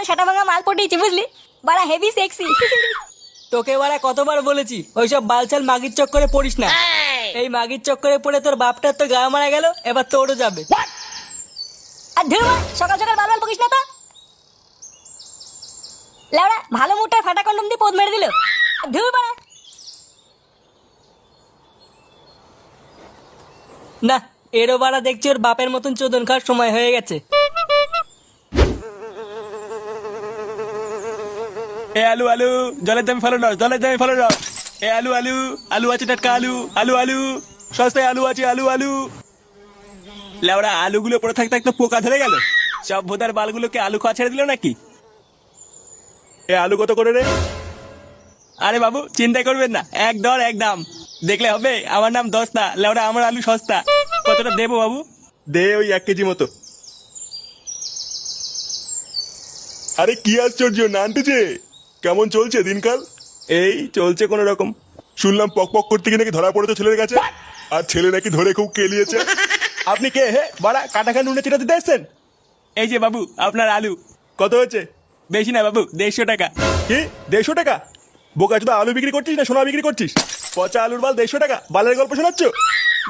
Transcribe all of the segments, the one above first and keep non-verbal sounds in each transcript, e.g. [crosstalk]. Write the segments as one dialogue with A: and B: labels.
A: একটা সেটা ভাঙা মাল পটিয়েছি বুঝলি? বাড়া হেভি সেক্সি
B: তোকে বারা কতবার বলেছি ওইসব বালছাল মাগির চক্করে পড়িস না। এই! মাগির চক্করে পড়ে তোর বাপটার তো গা মারা গেল এবার তোরও যাবে।
A: আর ধুর সকাল সকাল বারবার বকিস না তো। লেওড়া ভালো ফাটা কন্ডম দিয়ে পোদ মেরে দিল। ধুর বাড়া।
B: না এরও বারা দেখছি ওর বাপের মতন চোদন খাওয়ার সময় হয়ে গেছে।
C: এ আলু আলু, জলের দামে ফেলো না জলের দামে ফেলো না এ আলু আলু আলু আছে টাটকা আলু আলু আলু, সস্তায় আলু আছে, আলু আলু। লেওড়া আলুগুলো পড়ে থাকতে একটা পোকা ধরে গেল। সব ভোদার বালগুলোকে আলু খাওয়া ছেড়ে দিল নাকি? এ আলু কত করে রে? আরে বাবু চিন্তা করবেন না, এক দর এক দাম। দেখলে হবে, আমার নাম দস্তা লেওড়া আমার আলু সস্তা। কতটা দেবো বাবু?
D: দে ওই এক কেজি মতো। আরে কি আশ্চর্য নানটেছে কেমন চলছে দিনকাল?
C: এই চলছে কোনো রকম।
D: শুনলাম পক পক করতে গিয়ে নাকি ধরা পড়েছে ছেলের কাছে। আর ছেলে নাকি ধরে খুব কেলিয়েছে। [laughs]
C: আপনি কে হে? বাড়া কাটাখান নুনে চিটা দিতে এসছেন? এই যে বাবু আপনার আলু।
D: কত হয়েছে?
C: বেশি না বাবু দেড়শো টাকা।
D: কি? দেড়শো টাকা? বোকা চোদা আলু বিক্রি করছিস না সোনা বিক্রি করছিস? পচা আলুর বাল দেড়শো টাকা বালের গল্প শোনাচ্ছ?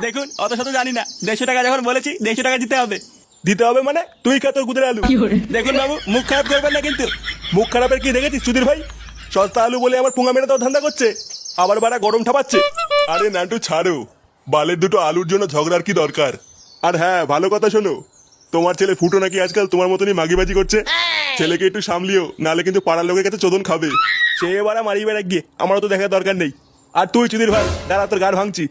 C: দেখুন অত শত জানি না। দেড়শো টাকা যখন বলেছি দেড়শো টাকা দিতে হবে।
D: দিতে হবে মানে তুই খা তোর গুদের আলু।
C: দেখুন বাবু মুখ খারাপ করবেন না কিন্তু।
D: মুখ খারাপের কি দেখেছিস সুধীর ভাই? সস্তা আলু বলে আমার পুঙ্গা মেরে দেওয়ার ধান্দা করছে। আবার বাড়া গরম ঠাপাচ্ছে। আরে নান্টু ছাড়ো। বালের দুটো আলুর জন্য ঝগড়ার কি দরকার? আর হ্যাঁ ভালো কথা শোনো। তোমার ছেলে ফুটো নাকি আজকাল তোমার মতনই মাগিবাজি করছে? ছেলেকে একটু সামলিও নালে কিন্তু পাড়ার লোকের কাছে চোদন খাবে। সে এবার মারি বেড়া গিয়ে আমারও তো দেখার দরকার নেই। আর তুই চুদির ভাই দাঁড়া তোর গাড় ভাঙছি।